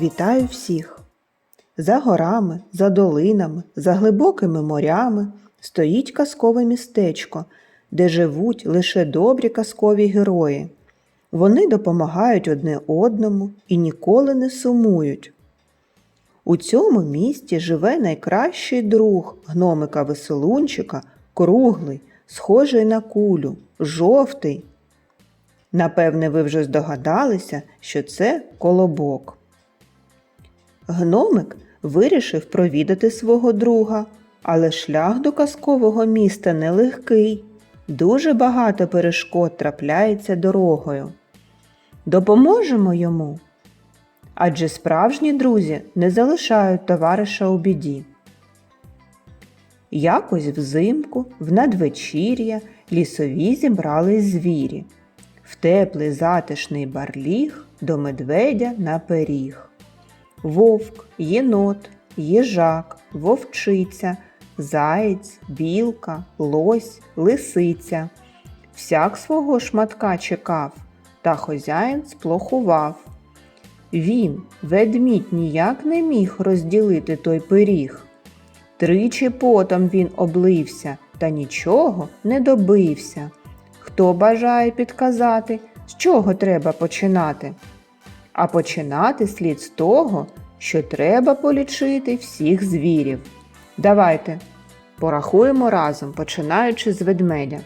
Вітаю всіх! За горами, за долинами, за глибокими морями стоїть казкове містечко, де живуть лише добрі казкові герої. Вони допомагають одне одному і ніколи не сумують. У цьому місті живе найкращий друг гномика веселунчика, круглий, схожий на кулю, жовтий. Напевне, ви вже здогадалися, що це колобок. Гномик вирішив провідати свого друга, але шлях до казкового міста нелегкий. Дуже багато перешкод трапляється дорогою. Допоможемо йому. Адже справжні друзі не залишають товариша у біді. Якось взимку, в надвечір'я, лісові зібрались звірі. В теплий затишний барліг до медведя на пиріг. Вовк, єнот, їжак, вовчиця, заєць, білка, лось, лисиця. Всяк свого шматка чекав, та хозяїн сплохував. Він, ведмідь, ніяк не міг розділити той пиріг. Тричі потом він облився та нічого не добився. Хто бажає підказати, з чого треба починати? А починати слід з того, що треба полічити всіх звірів. Давайте порахуємо разом, починаючи з ведмедя.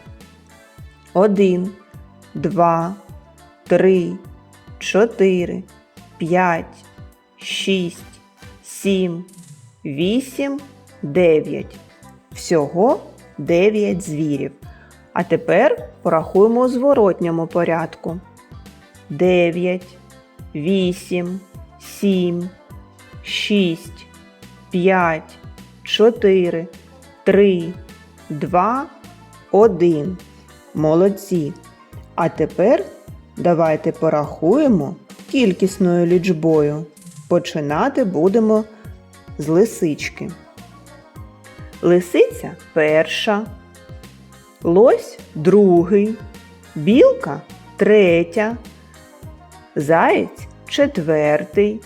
Один, два, три, чотири, п'ять, шість, сім, вісім, дев'ять. Всього дев'ять звірів. А тепер порахуємо у зворотньому порядку. Дев'ять, вісім, сім, шість, п'ять, чотири, три, два, один. Молодці. А тепер давайте порахуємо кількісною лічбою. Починати будемо з лисички. Лисиця перша, лось другий, білка третя, заєць четвертий,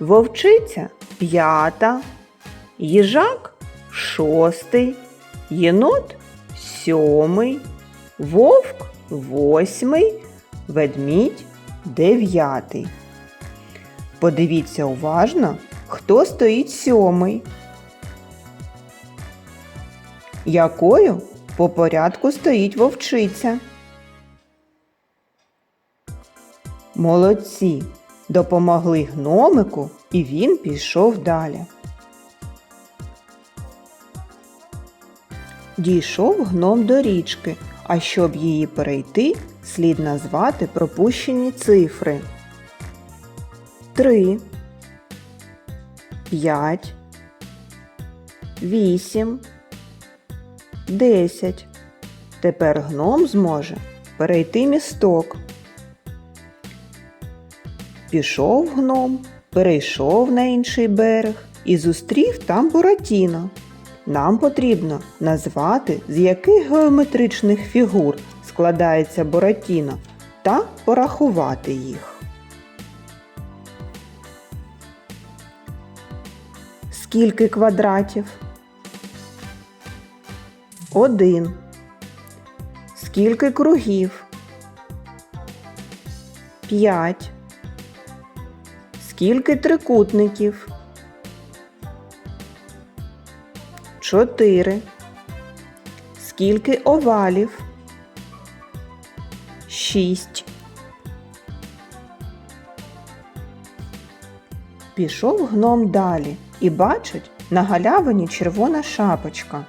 вовчиця п'ята, їжак шостий, єнот сьомий, вовк восьмий, ведмідь дев'ятий. Подивіться уважно, хто стоїть сьомий. Якою по порядку стоїть вовчиця? Молодці! Допомогли гномику, і він пішов далі. Дійшов гном до річки, а щоб її перейти, слід назвати пропущені цифри. Три, п'ять, вісім, десять. Тепер гном зможе перейти місток. Пішов гном, перейшов на інший берег і зустрів там Буратіно. Нам потрібно назвати, з яких геометричних фігур складається Буратіно, та порахувати їх. Скільки квадратів? Один. Скільки кругів? П'ять. Скільки трикутників? Чотири. Скільки овалів? Шість. Пішов гном далі і бачить на галявині червона шапочка.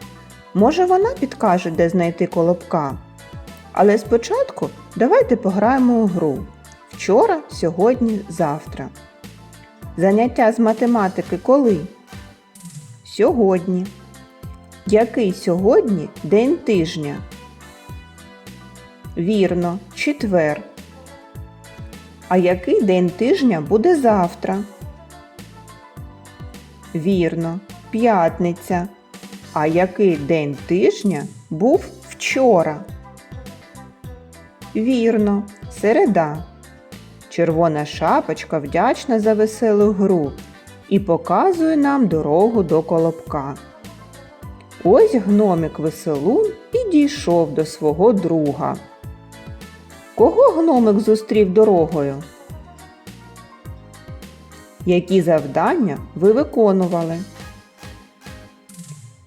Може, вона підкаже, де знайти колобка. Але спочатку давайте пограємо у гру. Вчора, сьогодні, завтра. Заняття з математики коли? Сьогодні. Який сьогодні день тижня? Вірно, четвер. А який день тижня буде завтра? Вірно, п'ятниця. А який день тижня був вчора? Вірно, середа. Червона шапочка вдячна за веселу гру і показує нам дорогу до колобка. Ось гномик веселун і дійшов до свого друга. Кого гномик зустрів дорогою? Які завдання ви виконували?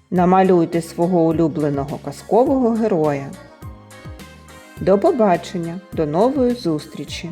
Намалюйте свого улюбленого казкового героя. До побачення, до нової зустрічі!